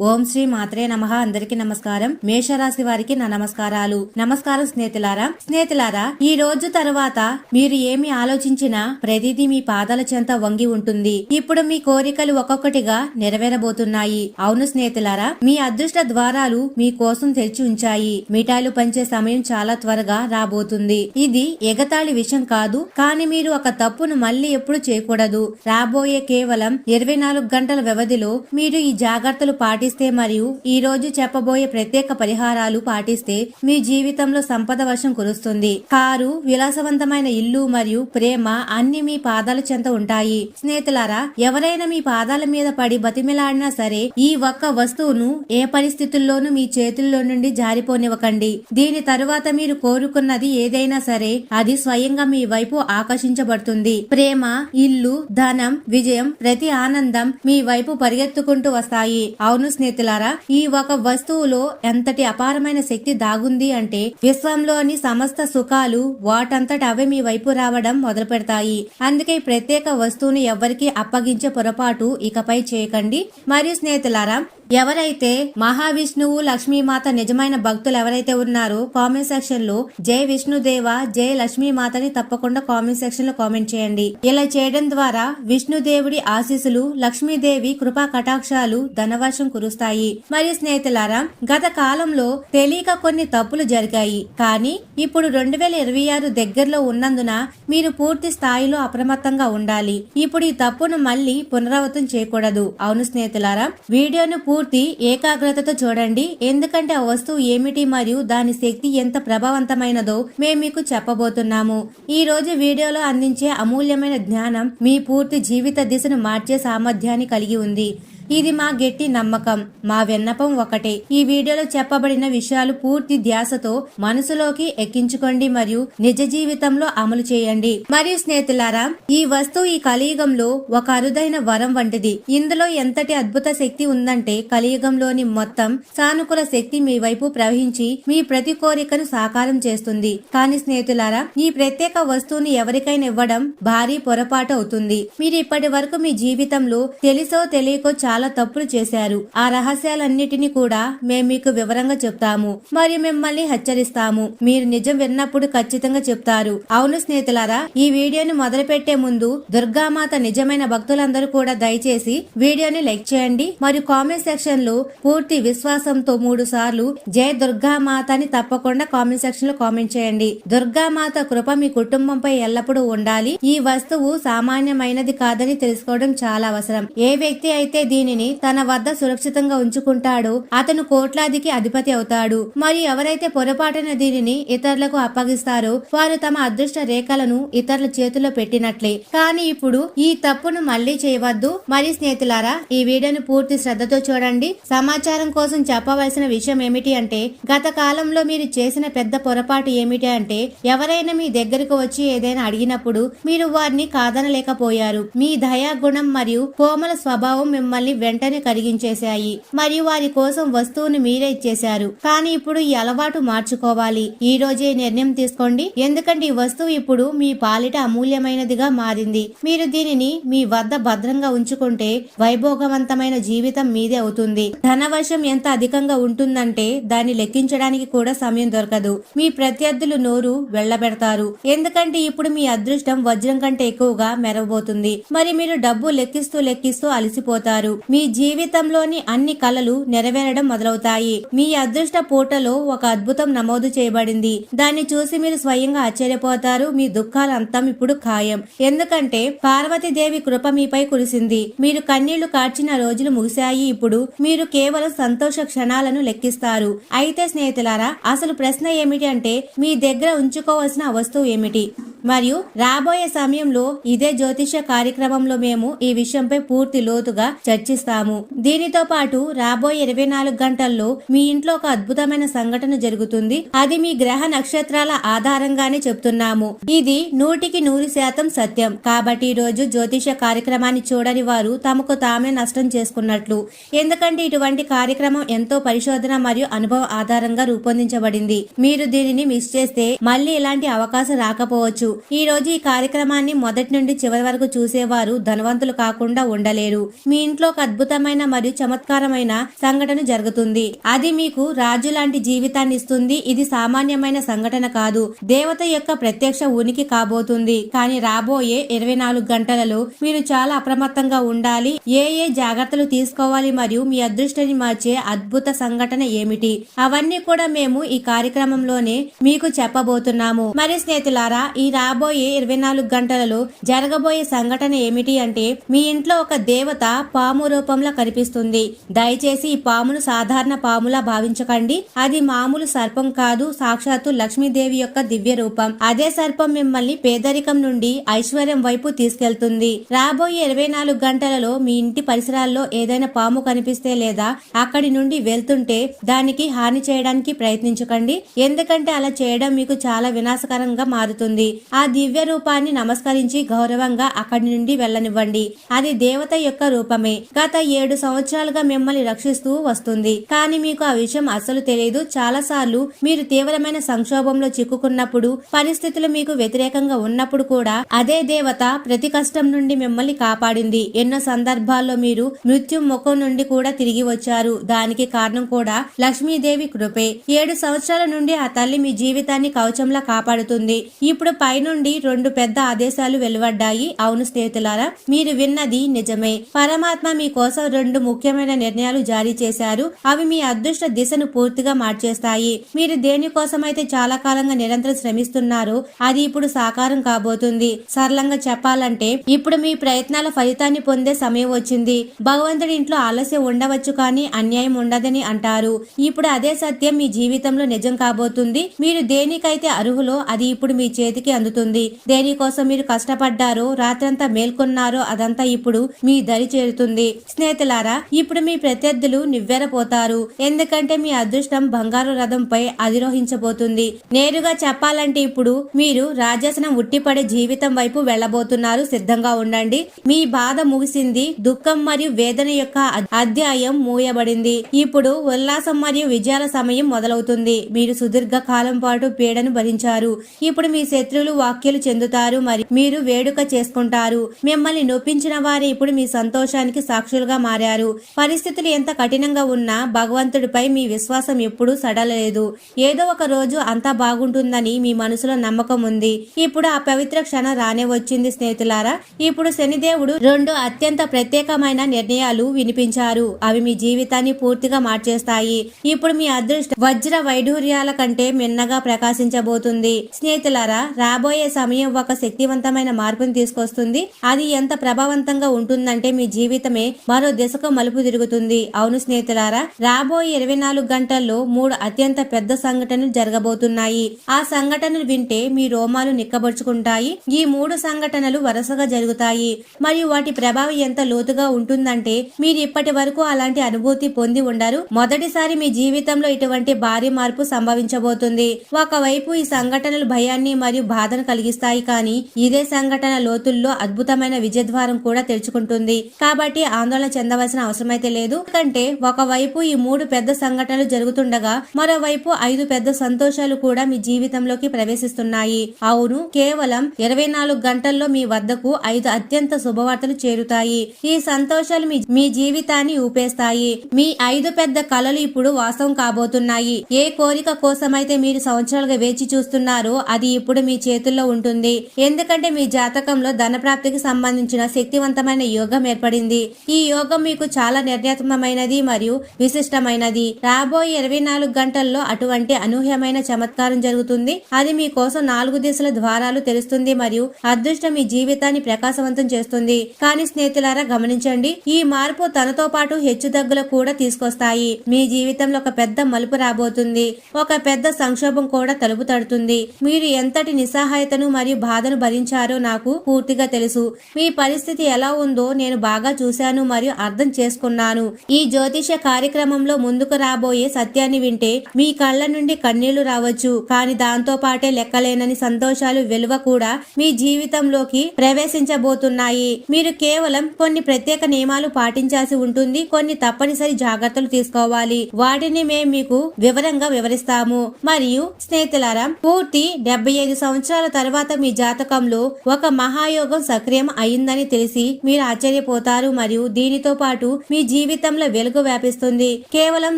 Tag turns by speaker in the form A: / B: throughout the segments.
A: ఓం శ్రీ మాత్రే నమః. అందరికి నమస్కారం. మేషరాశి వారికి నా నమస్కారాలు. నమస్కారం స్నేహితులారా. స్నేహితులారా ఈ రోజు తర్వాత మీరు ఏమి ఆలోచించినా ప్రతిదీ మీ పాదాల చెంత వంగి ఉంటుంది. ఇప్పుడు మీ కోరికలు ఒక్కొక్కటిగా నెరవేరబోతున్నాయి. అవును స్నేహితులారా మీ అదృష్ట ద్వారాలు మీ కోసం తెరిచి ఉంచాయి. మిఠాయిలు పంచే సమయం చాలా త్వరగా రాబోతుంది. ఇది ఎగతాళి విషయం కాదు కానీ మీరు ఒక తప్పును మళ్ళీ ఎప్పుడు చేయకూడదు. రాబోయే కేవలం ఇరవై నాలుగు గంటల వ్యవధిలో మీరు ఈ జాగ్రత్తలు పాటిస్తే మరియు ఈ రోజు చెప్పబోయే ప్రత్యేక పరిహారాలు పాటిస్తే మీ జీవితంలో సంపద వర్షం కురుస్తుంది. కారు విలాసవంతమైన ఇల్లు మరియు ప్రేమ అన్ని మీ పాదాల చెంత ఉంటాయి. స్నేహితులారా ఎవరైనా మీ పాదాల మీద పడి బతిమిలాడినా సరే ఈ ఒక్క వస్తువును ఏ పరిస్థితుల్లోనూ మీ చేతుల్లో నుండి జారిపోనివ్వకండి. దీని తరువాత మీరు కోరుకున్నది ఏదైనా సరే అది స్వయంగా మీ వైపు ఆకర్షించబడుతుంది. ప్రేమ ఇల్లు ధనం విజయం ప్రతి ఆనందం మీ వైపు పరిగెత్తుకుంటూ వస్తాయి. అవును స్నేహితులారా ఈ ఒక వస్తువులో ఎంతటి అపారమైన శక్తి దాగుంది అంటే విశ్వంలోని సమస్త సుఖాలు వాటంతట అవే మీ వైపు రావడం మొదలు పెడతాయి. అందుకే ప్రత్యేక వస్తువుని ఎవ్వరికీ అప్పగించే పొరపాటు ఇకపై చేయకండి. మరియు స్నేహితులారా ఎవరైతే మహావిష్ణువు లక్ష్మీమాత నిజమైన భక్తులు ఎవరైతే ఉన్నారో కామెంట్ సెక్షన్లో జై విష్ణుదేవ జై లక్ష్మీమాతని తప్పకుండా కామెంట్ సెక్షన్లో కామెంట్ చేయండి. ఇలా చేయడం ద్వారా విష్ణుదేవుడి ఆశీస్సులు లక్ష్మీదేవి కృపా కటాక్షాలు ధనవర్షం కురుస్తాయి. మరియు స్నేహితులారా గత కాలంలో తెలియక కొన్ని తప్పులు జరిగాయి. కానీ ఇప్పుడు రెండు వేల ఇరవై ఆరు దగ్గరలో ఉన్నందున మీరు పూర్తి స్థాయిలో అప్రమత్తంగా ఉండాలి. ఇప్పుడు ఈ తప్పును మళ్ళీ పునరావృతం చేయకూడదు. అవును స్నేహితులారా వీడియోను పూర్తి ఏకాగ్రతతో చూడండి. ఎందుకంటే ఆ వస్తువు ఏమిటి మరియు దాని శక్తి ఎంత ప్రభావవంతమైనదో మేము మీకు చెప్పబోతున్నాము. ఈ రోజు వీడియోలో అందించే అమూల్యమైన జ్ఞానం మీ పూర్తి జీవిత దిశను మార్చే సామర్థ్యాన్ని కలిగి ఉంది. ఇది మా గట్టి నమ్మకం మా విన్నపం ఒకటే. ఈ వీడియోలో చెప్పబడిన విషయాలు పూర్తి ధ్యాసతో మనసులోకి ఎక్కించుకోండి మరియు నిజ జీవితంలో అమలు చేయండి. మరియు స్నేహితులారా ఈ వస్తువు ఈ కలియుగంలో ఒక అరుదైన వరం వంటిది. ఇందులో ఎంతటి అద్భుత శక్తి ఉందంటే కలియుగంలోని మొత్తం సానుకూల శక్తి మీ వైపు ప్రవహించి మీ ప్రతి కోరికను సాకారం చేస్తుంది. కానీ స్నేహితులారా ఈ ప్రత్యేక వస్తువుని ఎవరికైనా ఇవ్వడం భారీ పొరపాటు అవుతుంది. మీరు ఇప్పటి వరకు మీ జీవితంలో తెలుసో తెలియకో చాలా చాలా తప్పులు చేశారు. ఆ రహస్యాలన్నిటినీ కూడా మేము మీకు వివరంగా చెప్తాము. మరియు మిమ్మల్ని హెచ్చరిస్తాము. మీరు నిజం విన్నప్పుడు ఖచ్చితంగా చెప్తారు. అవును స్నేహితులారా ఈ వీడియోని మొదలు పెట్టే ముందు దుర్గామాత నిజమైన భక్తులందరూ కూడా దయచేసి వీడియోని లైక్ చేయండి. మరియు కామెంట్ సెక్షన్లో పూర్తి విశ్వాసంతో మూడు సార్లు జయ దుర్గామాత అని తప్పకుండా కామెంట్ సెక్షన్లో కామెంట్ చేయండి. దుర్గామాత కృప మీ కుటుంబంపై ఎల్లప్పుడూ ఉండాలి. ఈ వస్తువు సామాన్యమైనది కాదని తెలుసుకోవడం చాలా అవసరం. ఏ వ్యక్తి అయితే దీని దీనిని తన వద్ద సురక్షితంగా ఉంచుకుంటాడో. అతను కోట్లాదికి అధిపతి అవుతాడు. మరి ఎవరైతే పొరపాటున దీనిని ఇతరులకు అప్పగిస్తారో వారు తమ అదృష్ట రేఖలను ఇతరుల చేతిలో పెట్టినట్లే. కానీ ఇప్పుడు ఈ తప్పును మళ్ళీ చేయవద్దు. మరి స్నేహితులారా ఈ వీడియోను పూర్తి శ్రద్ధతో చూడండి. సమాచారం కోసం చెప్పవలసిన విషయం ఏమిటి అంటే గత కాలంలో మీరు చేసిన పెద్ద పొరపాటు ఏమిటి అంటే ఎవరైనా మీ దగ్గరకు వచ్చి ఏదైనా అడిగినప్పుడు మీరు వారిని కాదనలేకపోయారు. మీ దయా గుణం మరియు కోమల స్వభావం మిమ్మల్ని వెంటనే కరిగించేశాయి. మరియు వారి కోసం వస్తువుని మీరే ఇచ్చేశారు. కానీ ఇప్పుడు ఈ అలవాటు మార్చుకోవాలి. ఈ రోజే నిర్ణయం తీసుకోండి. ఎందుకంటే ఈ వస్తువు ఇప్పుడు మీ పాలిట అమూల్యమైనదిగా మారింది. మీరు దీనిని మీ వద్ద భద్రంగా ఉంచుకుంటే వైభోగవంతమైన జీవితం మీదే అవుతుంది. ధనవశం ఎంత అధికంగా ఉంటుందంటే దాన్ని లెక్కించడానికి కూడా సమయం దొరకదు. మీ ప్రత్యర్థులు నోరు వెళ్ళబెడతారు. ఎందుకంటే ఇప్పుడు మీ అదృష్టం వజ్రం కంటే ఎక్కువగా మెరవబోతుంది. మరి మీరు డబ్బు లెక్కిస్తూ లెక్కిస్తూ అలసిపోతారు. మీ జీవితంలోని అన్ని కళలు నెరవేరడం మొదలవుతాయి. మీ అదృష్ట పూటలో ఒక అద్భుతం నమోదు చేయబడింది. దాన్ని చూసి మీరు స్వయంగా ఆశ్చర్యపోతారు. మీ దుఃఖాల అంతం ఇప్పుడు ఖాయం. ఎందుకంటే పార్వతీదేవి కృప మీపై కురిసింది. మీరు కన్నీళ్ళు కార్చిన రోజులు ముగిశాయి. ఇప్పుడు మీరు కేవలం సంతోష క్షణాలను లెక్కిస్తారు. అయితే స్నేహితులారా అసలు ప్రశ్న ఏమిటి అంటే మీ దగ్గర ఉంచుకోవాల్సిన వస్తువు ఏమిటి? మరియు రాబోయే సమయంలో ఇదే జ్యోతిష కార్యక్రమంలో మేము ఈ విషయంపై పూర్తి లోతుగా చర్చిస్తాము దీనితో పాటు రాబోయే ఇరవై నాలుగు గంటల్లో మీ ఇంట్లో ఒక అద్భుతమైన సంఘటన జరుగుతుంది. అది మీ గ్రహ నక్షత్రాల ఆధారంగానే చెప్తున్నాము. ఇది నూటికి నూరు శాతం సత్యం. కాబట్టి ఈ రోజు జ్యోతిష కార్యక్రమాన్ని చూడని వారు తమకు తామే నష్టం చేసుకున్నట్లు. ఎందుకంటే ఇటువంటి కార్యక్రమం ఎంతో పరిశోధన మరియు అనుభవం ఆధారంగా రూపొందించబడింది. మీరు దీనిని మిస్ చేస్తే మళ్ళీ ఇలాంటి అవకాశం రాకపోవచ్చు. ఈ రోజు ఈ కార్యక్రమాన్ని మొదటి నుండి చివరి వరకు చూసేవారు ధనవంతులు కాకుండా ఉండలేరు. మీ ఇంట్లో ఒక అద్భుతమైన మరియు చమత్కారమైన సంఘటన జరుగుతుంది. అది మీకు రాజు లాంటి జీవితాన్ని ఇస్తుంది. ఇది సామాన్యమైన సంఘటన కాదు. దేవత యొక్క ప్రత్యక్ష ఉనికి కాబోతుంది. కానీ రాబోయే ఇరవై నాలుగు గంటలలో మీరు చాలా అప్రమత్తంగా ఉండాలి. ఏ ఏ జాగ్రత్తలు తీసుకోవాలి మరియు మీ అదృష్టాన్ని మార్చే అద్భుత సంఘటన ఏమిటి? అవన్నీ కూడా మేము ఈ కార్యక్రమంలోనే మీకు చెప్పబోతున్నాము. మరి స్నేహితులారా ఈ రాబోయే ఇరవై నాలుగు గంటలలో జరగబోయే సంఘటన ఏమిటి అంటే మీ ఇంట్లో ఒక దేవత పాము రూపంలో కనిపిస్తుంది. దయచేసి ఈ పామును సాధారణ పాములా భావించకండి. అది మామూలు సర్పం కాదు సాక్షాత్తు లక్ష్మీదేవి యొక్క దివ్య రూపం. అదే సర్పం మిమ్మల్ని పేదరికం నుండి ఐశ్వర్యం వైపు తీసుకెళ్తుంది. రాబోయే ఇరవై నాలుగు గంటలలో మీ ఇంటి పరిసరాల్లో ఏదైనా పాము కనిపిస్తే లేదా అక్కడి నుండి వెళ్తుంటే దానికి హాని చేయడానికి ప్రయత్నించకండి. ఎందుకంటే అలా చేయడం మీకు చాలా వినాశకరంగా మారుతుంది. ఆ దివ్య రూపాన్ని నమస్కరించి గౌరవంగా అక్కడి నుండి వెళ్ళనివ్వండి. అది దేవత యొక్క రూపమే. గత ఏడు సంవత్సరాలుగా మిమ్మల్ని రక్షిస్తూ వస్తుంది. కానీ మీకు ఆ విషయం అసలు తెలియదు. చాలా సార్లు మీరు తీవ్రమైన సంక్షోభంలో చిక్కుకున్నప్పుడు పరిస్థితులు మీకు వ్యతిరేకంగా ఉన్నప్పుడు కూడా అదే దేవత ప్రతి కష్టం నుండి మిమ్మల్ని కాపాడింది. ఎన్నో సందర్భాల్లో మీరు మృత్యు ముఖం నుండి కూడా తిరిగి వచ్చారు. దానికి కారణం కూడా లక్ష్మీదేవి కృపే. ఏడు సంవత్సరాల నుండి ఆ తల్లి మీ జీవితాన్ని కవచంలా కాపాడుతుంది. ఇప్పుడు పైనుండి రెండు పెద్ద ఆదేశాలు వెలువడ్డాయి. అవును స్నేహితులారా మీరు విన్నది నిజమే. పరమాత్మ మీకోసం రెండు ముఖ్యమైన నిర్ణయాలు జారీ చేశారు. అవి మీ అదృష్ట దిశను పూర్తిగా మార్చేస్తాయి. మీరు దేనికోసమైతే చాలా కాలంగా నిరంతరం శ్రమిస్తున్నారో అది ఇప్పుడు సాకారం కాబోతుంది. సరళంగా చెప్పాలంటే ఇప్పుడు మీ ప్రయత్నాల ఫలితాన్ని పొందే సమయం వచ్చింది. భగవంతుడి ఇంట్లో ఆలస్యం ఉండవచ్చు కానీ అన్యాయం ఉండదని అంటారు. ఇప్పుడు అదే సత్యం మీ జీవితంలో నిజం కాబోతుంది. మీరు దేనికైతే అర్హులో అది ఇప్పుడు మీ చేతికి అందుతుంది. దేనికోసం మీరు కష్టపడ్డారో రాత్రంతా మేల్కొన్నారో అదంతా ఇప్పుడు మీ దరి చేరుతుంది. స్నేహితులారా ఇప్పుడు మీ ప్రత్యర్థులు నివ్వెరపోతారు. ఎందుకంటే మీ అదృష్టం బంగారు రథంపై అధిరోహించబోతుంది. నేరుగా చెప్పాలంటే ఇప్పుడు మీరు రాజసనం ఉట్టిపడే జీవితం వైపు వెళ్ళబోతున్నారు. సిద్ధంగా ఉండండి. మీ బాధ ముగిసింది. దుఃఖం మరియు వేదన యొక్క అధ్యాయం మూయబడింది. ఇప్పుడు ఉల్లాసం మరియు విజయాల సమయం మొదలవుతుంది. మీరు సుదీర్ఘ కాలం పాటు పీడను భరించారు. ఇప్పుడు మీ శత్రువులు వాక్యలు చెందుతారు. మరి మీరు వేడుక చేసుకుంటారు. మిమ్మల్ని నొప్పించిన వారే ఇప్పుడు మీ సంతోషానికి సాక్షులుగా మారారు. పరిస్థితులు ఎంత కఠినంగా ఉన్నా భగవంతుడిపై మీ విశ్వాసం ఎప్పుడూ సడలలేదు. ఏదో ఒక రోజు అంతా బాగుంటుందని మీ మనసులో నమ్మకం ఉంది. ఇప్పుడు ఆ పవిత్ర క్షణం రానే వచ్చింది స్నేహితులారా. ఇప్పుడు శనిదేవుడు రెండు అత్యంత ప్రత్యేకమైన నిర్ణయాలు వినిపించారు. అవి మీ జీవితాన్ని పూర్తిగా మార్చేస్తాయి. ఇప్పుడు మీ అదృష్టం వజ్ర వైఢూర్యాల కంటే మిన్నగా ప్రకాశించబోతుంది. స్నేహితులారా రాబోయే సమయం ఒక శక్తివంతమైన మార్పును తీసుకొస్తుంది. అది ఎంత ప్రభావవంతంగా ఉంటుందంటే మీ జీవితమే మరో దిశకు మలుపు తిరుగుతుంది. అవును స్నేహితులారా రాబోయే ఇరవై నాలుగు గంటల్లో మూడు అత్యంత పెద్ద సంఘటనలు జరగబోతున్నాయి. ఆ సంఘటనలు వింటే మీ రోమాలు నిక్కబడుచుకుంటాయి ఈ మూడు సంఘటనలు వరుసగా జరుగుతాయి. మరియు వాటి ప్రభావం ఎంత లోతుగా ఉంటుందంటే మీరు ఇప్పటి వరకు అలాంటి అనుభూతి పొంది ఉండరు. మొదటిసారి మీ జీవితంలో ఇటువంటి భారీ మార్పు సంభవించబోతుంది. ఒకవైపు ఈ సంఘటనలు భయాన్ని మరియు బాధను కలిగిస్తాయి కానీ ఇదే సంఘటన లోతుల్లో అద్భుతమైన విజయద్వారం కూడా తెరుచుకుంటుంది. కాబట్టి ఆందోళన చెందవలసిన అవసరమైతే లేదు. ఎందుకంటే ఒకవైపు ఈ మూడు పెద్ద సంఘటనలు జరుగుతుండగా మరోవైపు ఐదు పెద్ద సంతోషాలు కూడా మీ జీవితంలోకి ప్రవేశిస్తున్నాయి. అవును కేవలం ఇరవై నాలుగు గంటల్లో మీ వద్దకు ఐదు అత్యంత శుభవార్తలు చేరుతాయి. ఈ సంతోషాలు మీ మీ జీవితాన్ని ఊపేస్తాయి. మీ ఐదు పెద్ద కలలు ఇప్పుడు వాస్తవం కాబోతున్నాయి. ఏ కోరిక కోసమైతే మీరు సంవత్సరాలుగా వేచి చూస్తున్నారో అది ఇప్పుడు మీ చేతుల్లో ఉంటుంది. ఎందుకంటే మీ జాతకంలో ధన ప్రాప్తికి సంబంధించిన శక్తివంతమైన యోగం ఏర్పడింది. ఈ ఈ యోగం మీకు చాలా నిర్ణయాత్మకమైనది మరియు విశిష్టమైనది. రాబోయే ఇరవై నాలుగు గంటల్లో అటువంటి అనూహ్యమైన చమత్కారం జరుగుతుంది. అది మీ కోసం నాలుగు దిశల ద్వారాలు తెరుస్తుంది మరియు అదృష్టం మీ జీవితాన్ని ప్రకాశవంతం చేస్తుంది. కానీ స్నేహితులారా గమనించండి ఈ మార్పు తనతో పాటు హెచ్చుతగ్గులు కూడా తీసుకొస్తాయి. మీ జీవితంలో ఒక పెద్ద మలుపు రాబోతుంది. ఒక పెద్ద సంక్షోభం కూడా తలుపు తడుతుంది. మీరు ఎంతటి నిస్సహాయతను మరియు బాధను భరించారో నాకు పూర్తిగా తెలుసు. మీ పరిస్థితి ఎలా ఉందో నేను బాగా చూశాను. మరియు అర్థం చేసుకున్నాను. ఈ జ్యోతిష కార్యక్రమంలో ముందుకు రాబోయే సత్యాన్ని వింటే మీ కళ్ళ నుండి కన్నీళ్ళు రావచ్చు. కానీ దాంతో పాటే లెక్కలేనని సంతోషాలు విలువ కూడా మీ జీవితంలోకి ప్రవేశించబోతున్నాయి. మీరు కేవలం కొన్ని ప్రత్యేక నియమాలు పాటించాల్సి ఉంటుంది. కొన్ని తప్పనిసరి జాగ్రత్తలు తీసుకోవాలి. వాటిని మేము మీకు వివరంగా వివరిస్తాము. మరియు స్నేహితులారా పూర్తి డెబ్బై ఐదు సంవత్సరాల తర్వాత మీ జాతకంలో ఒక మహాయోగం సక్రియం అయిందని తెలిసి మీరు ఆశ్చర్యపోతారు. మరియు దీనితో పాటు మీ జీవితంలో వెలుగు వ్యాపిస్తుంది. కేవలం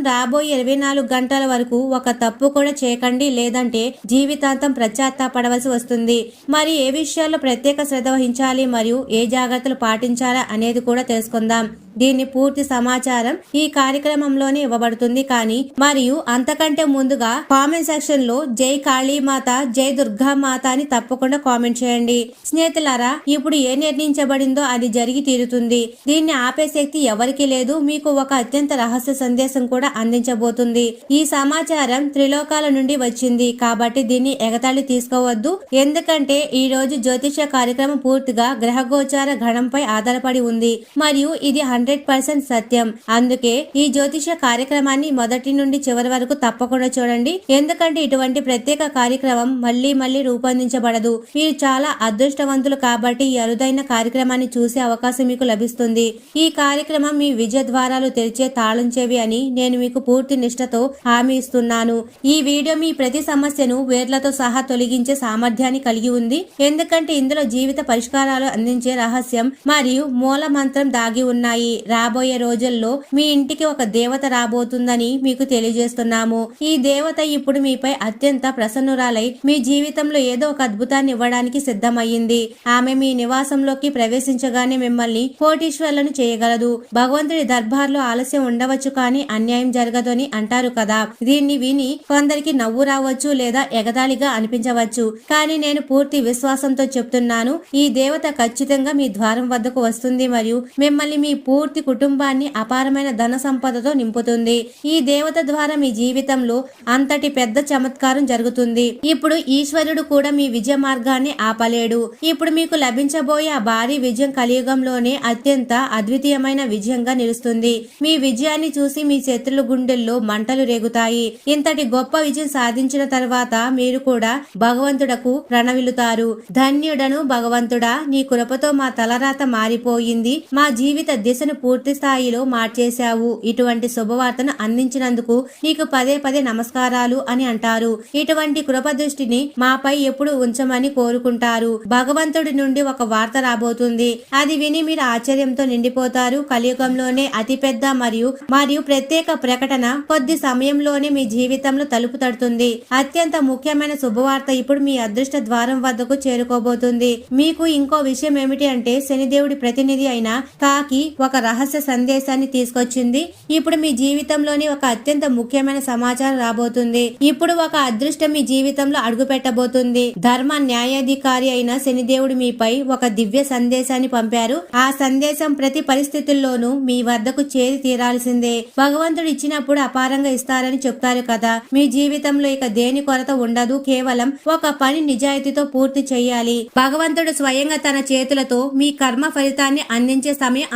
A: రాబోయే ఇరవై నాలుగు గంటల వరకు ఒక తప్పు కూడా చేయకండి లేదంటే జీవితాంతం పడవలసి వస్తుంది. మరి ఏ విషయాల్లో ప్రత్యేక శ్రద్ధ వహించాలి మరియు ఏ జాగ్రత్తలు పాటించాలా అనేది కూడా తెలుసుకుందాం. దీని పూర్తి సమాచారం ఈ కార్యక్రమంలోనే ఇవ్వబడుతుంది. కానీ మరియు అంతకంటే ముందుగా కామెంట్ సెక్షన్లో జై కాళీమాత జై దుర్గా మాత అని తప్పకుండా కామెంట్ చేయండి. స్నేహితులారా ఇప్పుడు ఏ నిర్ణయించబడిందో అది జరిగి తీరుతుంది. దీన్ని ఆపే శక్తి ఎవరికి లేదు. మీకు ఒక అత్యంత రహస్య సందేశం కూడా అందించబోతుంది. ఈ సమాచారం త్రిలోకాల నుండి వచ్చింది. కాబట్టి దీన్ని ఎగతాళి తీసుకోవద్దు. ఎందుకంటే ఈ రోజు జ్యోతిష కార్యక్రమం పూర్తిగా గ్రహగోచార గణంపై ఆధారపడి ఉంది. మరియు ఇది హండ్రెడ్ హండ్రెడ్ పర్సెంట్ సత్యం. అందుకే ఈ జ్యోతిష కార్యక్రమాన్ని మొదటి నుండి చివరి వరకు తప్పకుండా చూడండి. ఎందుకంటే ఇటువంటి ప్రత్యేక కార్యక్రమం మళ్ళీ మళ్ళీ రూపొందించబడదు. మీరు చాలా అదృష్టవంతులు కాబట్టి ఈ అరుదైన కార్యక్రమాన్ని చూసే అవకాశం మీకు లభిస్తుంది. ఈ కార్యక్రమం మీ విజయ ద్వారాలు తెరిచే తాళించేవి అని నేను మీకు పూర్తి నిష్ఠతో హామీ ఇస్తున్నాను. ఈ వీడియో మీ ప్రతి సమస్యను వేర్లతో సహా తొలగించే సామర్థ్యాన్ని కలిగి ఉంది. ఎందుకంటే ఇందులో జీవిత పరిష్కారాలు అందించే రహస్యం మరియు మూల మంత్రం దాగి ఉన్నాయి. రాబోయే రోజుల్లో మీ ఇంటికి ఒక దేవత రాబోతుందని మీకు తెలియజేస్తున్నాము. ఈ దేవత ఇప్పుడు మీపై అత్యంత ప్రసన్నురాలై మీ జీవితంలో ఏదో ఒక అద్భుతాన్ని ఇవ్వడానికి సిద్ధమయ్యింది. ఆమె మీ నివాసంలోకి ప్రవేశించగానే మిమ్మల్ని కోటీశ్వర్లను చేయగలదు. భగవంతుడి దర్బార్లో ఆలస్యం ఉండవచ్చు కానీ అన్యాయం జరగదు అని అంటారు కదా. దీన్ని విని కొందరికి నవ్వు రావచ్చు లేదా ఎగతాళిగా అనిపించవచ్చు. కానీ నేను పూర్తి విశ్వాసంతో చెప్తున్నాను ఈ దేవత ఖచ్చితంగా మీ ద్వారం వద్దకు వస్తుంది మరియు మిమ్మల్ని మీ పూర్తి కుటుంబాన్ని అపారమైన ధన సంపదతో నింపుతుంది. ఈ దేవత ద్వారా మీ జీవితంలో అంతటి పెద్ద చమత్కారం జరుగుతుంది. ఇప్పుడు ఈశ్వరుడు కూడా మీ విజయ మార్గాన్ని ఆపలేడు. ఇప్పుడు మీకు లభించబోయే ఆ భారీ విజయం కలియుగంలోనే అత్యంత అద్వితీయమైన విజయంగా నిలుస్తుంది. మీ విజయాన్ని చూసి మీ శత్రుల గుండెల్లో మంటలు రేగుతాయి. ఇంతటి గొప్ప విజయం సాధించిన తర్వాత మీరు కూడా భగవంతుడకు ప్రణవిలుతారు ధన్యుడను భగవంతుడా నీ కృపతో మా తలరాత మారిపోయింది. మా జీవిత దిశను పూర్తి స్థాయిలో మార్చేశావు. ఇటువంటి శుభవార్తను అందించినందుకు నీకు పదే పదే నమస్కారాలు అని అంటారు. ఇటువంటి కృప దృష్టిని మాపై ఎప్పుడు ఉంచమని కోరుకుంటారు. భగవంతుడి నుండి ఒక వార్త రాబోతుంది. అది విని మీరు ఆశ్చర్యంతో నిండిపోతారు. కలియుగంలోనే అతిపెద్ద మరియు మరియు ప్రత్యేక ప్రకటన కొద్ది సమయంలోనే మీ జీవితంలో తలుపు తడుతుంది. అత్యంత ముఖ్యమైన శుభవార్త ఇప్పుడు మీ అదృష్ట ద్వారం వద్దకు చేరుకోబోతుంది. మీకు ఇంకో విషయం ఏమిటి అంటే శనిదేవుడి ప్రతినిధి అయిన కాకి ఒక రహస్య సందేశాన్ని తీసుకొచ్చింది. ఇప్పుడు మీ జీవితంలోని ఒక అత్యంత ముఖ్యమైన సమాచారం రాబోతుంది. ఇప్పుడు ఒక అదృష్టం మీ జీవితంలో అడుగు పెట్టబోతుంది ధర్మ న్యాయాధికారి అయిన శనిదేవుడు మీపై ఒక దివ్య సందేశాన్ని పంపారు. ఆ సందేశం ప్రతి పరిస్థితుల్లోనూ మీ వద్దకు చేరి తీరాల్సిందే. భగవంతుడు ఇచ్చినప్పుడు అపారంగా ఇస్తారని చెప్తారు కదా. మీ జీవితంలో ఇక దేని కొరత ఉండదు. కేవలం ఒక పని నిజాయితీతో పూర్తి చేయాలి. భగవంతుడు స్వయంగా తన చేతులతో మీ కర్మ ఫలితాన్ని అందించే సమయం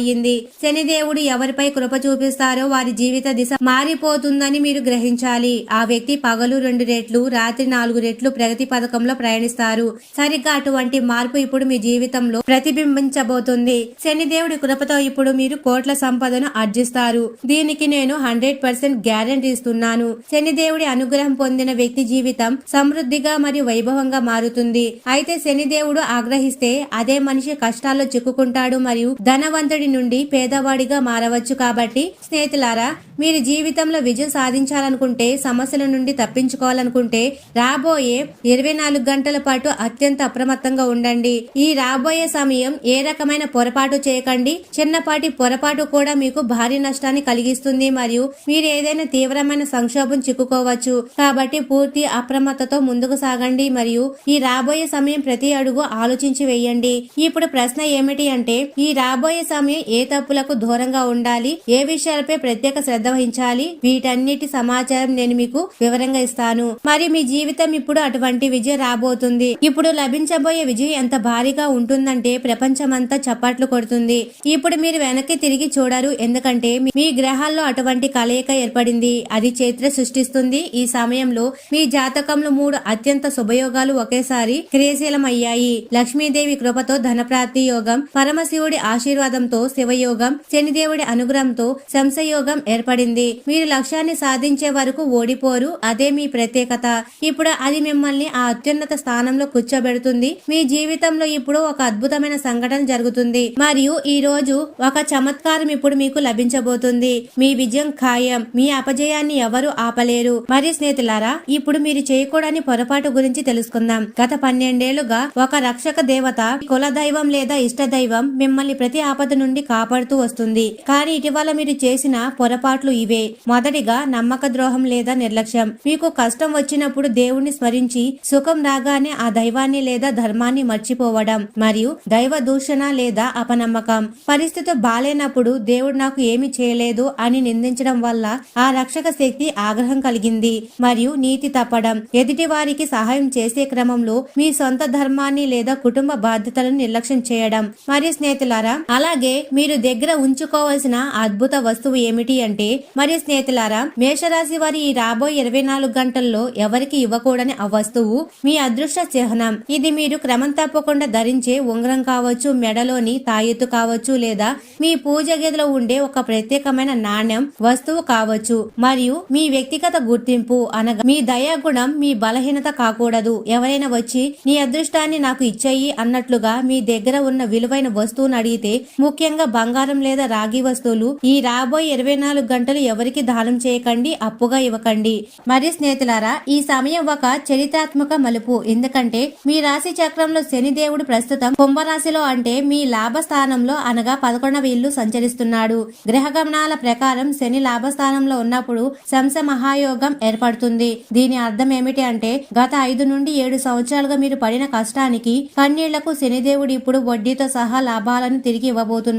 A: ఆసన్నమయ్యింది శనిదేవుడు ఎవరిపై కృప చూపిస్తారో వారి జీవిత దిశ మారిపోతుందని మీరు గ్రహించాలి. ఆ వ్యక్తి పగలు రెండు రెట్లు రాత్రి నాలుగు రెట్లు ప్రగతి పథకంలో ప్రయాణిస్తారు. సరిగ్గా అటువంటి మార్పు ఇప్పుడు మీ జీవితంలో ప్రతిబింబించబోతుంది. శనిదేవుడి కృపతో ఇప్పుడు మీరు కోట్ల సంపదను ఆర్జిస్తారు. దీనికి నేను హండ్రెడ్ పర్సెంట్ గ్యారంటీ ఇస్తున్నాను. శనిదేవుడి అనుగ్రహం పొందిన వ్యక్తి జీవితం సమృద్ధిగా మరియు వైభవంగా మారుతుంది. అయితే శనిదేవుడు ఆగ్రహిస్తే అదే మనిషి కష్టాల్లో చిక్కుకుంటాడు మరియు ధనవంతుడి నుండి పేదవాడిగా మారవచ్చు కాబట్టి స్నేహితులారా మీరు జీవితంలో విజయం సాధించాలనుకుంటే సమస్యల నుండి తప్పించుకోవాలనుకుంటే రాబోయే ఇరవై నాలుగు గంటల పాటు అత్యంత అప్రమత్తంగా ఉండండి. ఈ రాబోయే సమయం ఏ రకమైన పొరపాటు చేయకండి. చిన్నపాటి పొరపాటు కూడా మీకు భారీ నష్టాన్ని కలిగిస్తుంది మరియు మీరు ఏదైనా తీవ్రమైన సంక్షోభం చిక్కుకోవచ్చు. కాబట్టి పూర్తి అప్రమత్తతో ముందుకు సాగండి మరియు ఈ రాబోయే సమయం ప్రతి అడుగు ఆలోచించి వేయండి. ఇప్పుడు ప్రశ్న ఏమిటి అంటే ఈ రాబోయే సమయం ఏ తప్పులకు దూరంగా ఉండాలి ఏ విషయాలపై ప్రత్యేక శ్రద్ధ వహించాలి వీటన్నిటి సమాచారం నేను మీకు వివరంగా ఇస్తాను. మరి మీ జీవితం ఇప్పుడు అటువంటి విజయం రాబోతుంది. ఇప్పుడు లభించబోయే విజయం ఎంత భారీగా ఉంటుందంటే ప్రపంచమంతా చప్పట్లు కొడుతుంది. ఇప్పుడు మీరు వెనక్కి తిరిగి చూడరు ఎందుకంటే మీ- గ్రహాల్లో అటువంటి కలయిక ఏర్పడింది. అది చైత్ర సృష్టిస్తుంది. ఈ సమయంలో మీ జాతకంలో మూడు అత్యంత శుభయోగాలు ఒకేసారి క్రియశీలమయ్యాయి. లక్ష్మీదేవి కృపతో ధనప్రాప్తి యోగం పరమశివుడి ఆశీర్వాదంతో శివయోగం శనిదేవుడి అనుగ్రహంతో శంసయోగం ఏర్పడింది. మీరు లక్ష్యాన్ని సాధించే వరకు ఓడిపోరు. అదే మీ ప్రత్యేకత. ఇప్పుడు అది మిమ్మల్ని ఆ అత్యున్నత స్థానంలో కూర్చోబెడుతుంది. మీ జీవితంలో ఇప్పుడు ఒక అద్భుతమైన సంఘటన జరుగుతుంది. మరియు ఈ రోజు ఒక చమత్కారం ఇప్పుడు మీకు లభించబోతుంది. మీ విజయం ఖాయం. మీ అపజయాన్ని ఎవరు ఆపలేరు. మరి స్నేహితులారా ఇప్పుడు మీరు చేయకూడని పొరపాటు గురించి తెలుసుకుందాం. గత పన్నెండేళ్ళుగా ఒక రక్షక దేవత కుల దైవం లేదా ఇష్ట దైవం మిమ్మల్ని ప్రతి ఆపద నుండి కాపాడుతూ వస్తుంది. కానీ ఇటీవల మీరు చేసిన పొరపాట్లు ఇవే. మొదటిగా నమ్మక ద్రోహం లేదా నిర్లక్ష్యం. మీకు కష్టం వచ్చినప్పుడు దేవుణ్ణి స్మరించి సుఖం రాగానే ఆ దైవాన్ని లేదా ధర్మాన్ని మర్చిపోవడం మరియు దైవ దూషణ లేదా అపనమ్మకం. పరిస్థితి బాలేనప్పుడు దేవుడు నాకు ఏమి చేయలేదు అని నిందించడం వల్ల ఆ రక్షక శక్తి ఆగ్రహం కలిగింది మరియు నీతి తప్పడం. ఎదుటి వారికి సహాయం చేసే క్రమంలో మీ సొంత ధర్మాన్ని లేదా కుటుంబ బాధ్యతలను నిర్లక్ష్యం చేయడం. మరియు స్నేహితులారా అలాగే మీరు దగ్గర ఉంచుకోవాల్సిన అద్భుత వస్తువు ఏమిటి అంటే మరియు స్నేహితులారా మేషరాశి వారి ఈ రాబోయే ఇరవై నాలుగు గంటల్లో ఎవరికి ఇవ్వకూడని ఆ వస్తువు మీ అదృష్ట చిహ్నం. ఇది మీరు క్రమం తప్పకుండా ధరించే ఉంగరం కావచ్చు మెడలోని తాయెత్తు కావచ్చు లేదా మీ పూజ గదిలో ఉండే ఒక ప్రత్యేకమైన నాణ్యం వస్తువు కావచ్చు. మరియు మీ వ్యక్తిగత గుర్తింపు అనగా మీ దయాగుణం మీ బలహీనత కాకూడదు. ఎవరైనా వచ్చి నీ అదృష్టాన్ని నాకు ఇచ్చేయి అన్నట్లుగా మీ దగ్గర ఉన్న విలువైన వస్తువును అడిగితే ముఖ్యంగా బంగారం లేదా రాగి వస్తువులు. ఈ రాబోయే ఇరవై నాలుగు గంటలు ఎవరికి దానం చేయకండి అప్పుగా ఇవ్వకండి. మరి స్నేహితులారా ఈ సమయం ఒక చరిత్రాత్మక మలుపు. ఎందుకంటే మీ రాశి చక్రంలో శనిదేవుడు ప్రస్తుతం కుంభరాశిలో అంటే మీ లాభ స్థానంలో అనగా పదకొండవ ఇల్లు సంచరిస్తున్నాడు. గ్రహ గమనాల ప్రకారం శని లాభస్థానంలో ఉన్నప్పుడు శంస మహాయోగం ఏర్పడుతుంది. దీని అర్థం ఏమిటి అంటే గత ఐదు నుండి ఏడు సంవత్సరాలుగా మీరు పడిన కష్టానికి కన్నీళ్ళకు శనిదేవుడు ఇప్పుడు వడ్డీతో సహా లాభాలను తిరిగి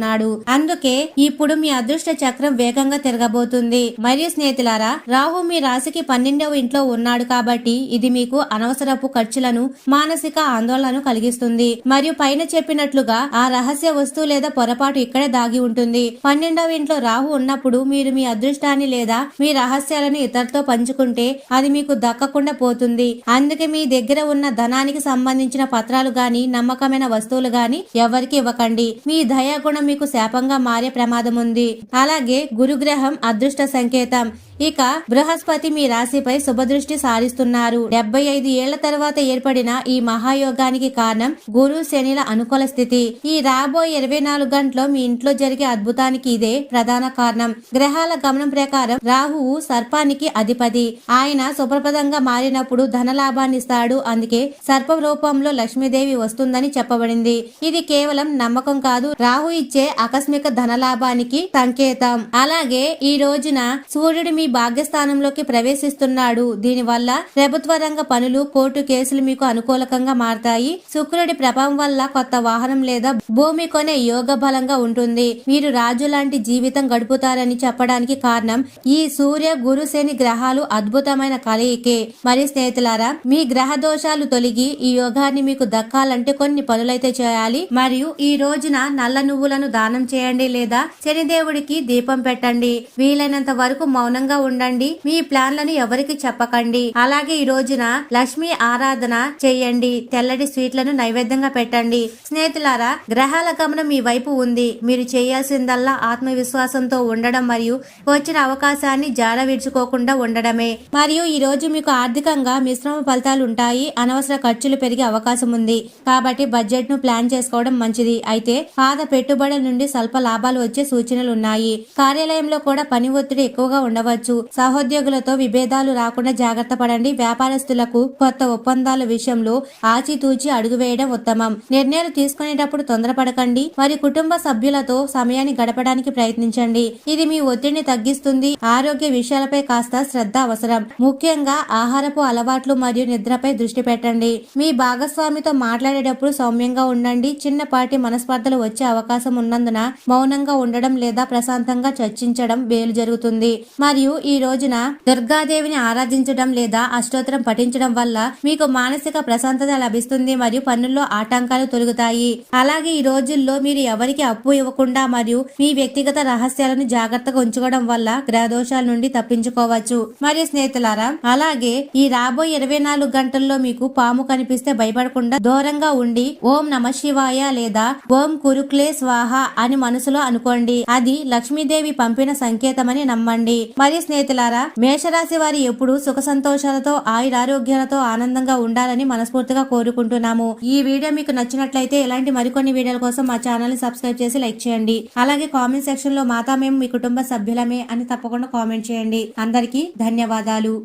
A: ఇవ్వబోతున్నాడు అందుకే ఇప్పుడు మీ అదృష్ట చక్రం వేగంగా తిరగబోతుంది. మరియు స్నేహితులారా రాహు మీ రాశికి పన్నెండవ ఇంట్లో ఉన్నాడు కాబట్టి ఇది మీకు అనవసరపు ఖర్చులను మానసిక ఆందోళనను కలిగిస్తుంది. మరియు పైన చెప్పినట్లుగా ఆ రహస్య వస్తువు లేదా పొరపాటు ఇక్కడే దాగి ఉంటుంది. పన్నెండవ ఇంట్లో రాహు ఉన్నప్పుడు మీరు మీ అదృష్టాన్ని లేదా మీ రహస్యాలను ఇతరులతో పంచుకుంటే అది మీకు దక్కకుండా పోతుంది. అందుకే మీ దగ్గర ఉన్న ధనానికి సంబంధించిన పత్రాలు గాని నమ్మకమైన వస్తువులు గాని ఎవరికి ఇవ్వకండి. మీ దయాగుణం మీకు శాపంగా మారే ప్రమాదం ఉంది అలాగే గురుగ్రహం అదృష్ట సంకేతం. ఇక బృహస్పతి మీ రాశిపై శుభదృష్టి సారిస్తున్నారు. డెబ్బై ఐదు ఏళ్ళ తర్వాత ఏర్పడిన ఈ మహాయోగానికి కారణం గురు శనిల అనుకూల స్థితి. ఈ రాబోయే ఇరవై నాలుగు గంటలో మీ ఇంట్లో జరిగే అద్భుతానికి ఇదే ప్రధాన కారణం. గ్రహాల గమనం ప్రకారం రాహువు సర్పానికి అధిపతి. ఆయన శుభప్రదంగా మారినప్పుడు ధన లాభాన్ని ఇస్తాడు. అందుకే సర్పం రూపంలో లక్ష్మీదేవి వస్తుందని చెప్పబడింది. ఇది కేవలం నమ్మకం కాదు. రాహు ఇచ్చే ఆకస్మిక ధన లాభానికి సంకేతం. అలాగే ఈ రోజున సూర్యుడు మీ భాగ్యస్థానంలోకి ప్రవేశిస్తున్నాడు. దీనివల్ల ప్రభుత్వ రంగ పనులు కోర్టు కేసులు మీకు అనుకూలకంగా మారతాయి. శుక్రుడి ప్రభావం వల్ల కొత్త వాహనం లేదా భూమి కొనే యోగ బలంగా ఉంటుంది. మీరు రాజు లాంటి జీవితం గడుపుతారని చెప్పడానికి కారణం ఈ సూర్య గురు శని గ్రహాలు అద్భుతమైన కలయికే. మరి స్నేహితులారా మీ గ్రహ దోషాలు తొలగి ఈ యోగాన్ని మీకు దక్కాలంటే కొన్ని పనులైతే చేయాలి. మరియు ఈ రోజున నల్ల నువ్వులను దానం చేయండి లేదా శనిదేవుడికి దీపం పెట్టండి. వీలైనంత వరకు మౌనంగా ఉండండి. మీ ప్లాన్లను ఎవరికి చెప్పకండి. అలాగే ఈ రోజున లక్ష్మి ఆరాధన చేయండి. తెల్లటి స్వీట్లను నైవేద్యంగా పెట్టండి. స్నేహితులారా గ్రహాల గమనం మీ వైపు ఉంది. మీరు చేయాల్సిందల్లా ఆత్మవిశ్వాసంతో ఉండడం మరియు వచ్చిన అవకాశాన్ని జార విడుచుకోకుండా ఉండడమే. మరియు ఈ రోజు మీకు ఆర్థికంగా మిశ్రమ ఫలితాలు ఉంటాయి. అనవసర ఖర్చులు పెరిగే అవకాశం ఉంది. కాబట్టి బడ్జెట్ను ప్లాన్ చేసుకోవడం మంచిది. అయితే పాత పెట్టుబడుల నుండి స్వల్ప లాభాలు వచ్చే సూచనలు ఉన్నాయి. కార్యాలయంలో కూడా పని ఒత్తిడి ఎక్కువగా ఉండవచ్చు. సహోద్యోగులతో విభేదాలు రాకుండా జాగ్రత్త పడండి. వ్యాపారస్తులకు కొత్త ఒప్పందాల విషయంలో ఆచితూచి అడుగు వేయడం ఉత్తమం. నిర్ణయాలు తీసుకునేటప్పుడు తొందరపడకండి. మరి కుటుంబ సభ్యులతో సమయాన్ని గడపడానికి ప్రయత్నించండి. ఇది మీ ఒత్తిడిని తగ్గిస్తుంది. ఆరోగ్య విషయాలపై కాస్త శ్రద్ధ అవసరం. ముఖ్యంగా ఆహారపు అలవాట్లు మరియు నిద్రపై దృష్టి పెట్టండి. మీ భాగస్వామితో మాట్లాడేటప్పుడు సౌమ్యంగా ఉండండి. చిన్నపాటి మనస్పర్ధలు వచ్చే అవకాశం ఉన్నందున మౌనంగా ఉండడం లేదా ప్రశాంతంగా చర్చించడం మేలు జరుగుతుంది. మరియు మీరు ఈ రోజున దుర్గాదేవిని ఆరాధించడం లేదా అష్టోత్తరం పఠించడం వల్ల మీకు మానసిక ప్రశాంతత లభిస్తుంది మరియు పనుల్లో ఆటంకాలు తొలుగుతాయి. అలాగే ఈ రోజుల్లో మీరు ఎవరికి అప్పు ఇవ్వకుండా మరియు మీ వ్యక్తిగత రహస్యాలను జాగ్రత్తగా ఉంచుకోవడం వల్ల గ్రహ దోషాల నుండి తప్పించుకోవచ్చు. మరియు స్నేహితులారా అలాగే ఈ రాబోయే ఇరవై నాలుగు గంటల్లో మీకు పాము కనిపిస్తే భయపడకుండా దూరంగా ఉండి ఓం నమ శివాయ లేదా ఓం కురుక్లే స్వాహ అని మనసులో అనుకోండి. అది లక్ష్మీదేవి పంపిన సంకేతమని నమ్మండి. మరియు స్నేహితులారా మేషరాశి వారి ఎప్పుడు సుఖ సంతోషాలతో ఆయురారోగ్యాలతో ఆనందంగా ఉండాలని మనస్ఫూర్తిగా కోరుకుంటున్నాము. ఈ వీడియో మీకు నచ్చినట్లయితే ఇలాంటి మరికొన్ని వీడియోల కోసం మా ఛానల్ని సబ్స్క్రైబ్ చేసి లైక్ చేయండి. అలాగే కామెంట్ సెక్షన్లో మాతా మేము మీ కుటుంబ సభ్యులమే అని తప్పకుండా కామెంట్ చేయండి. అందరికీ ధన్యవాదాలు.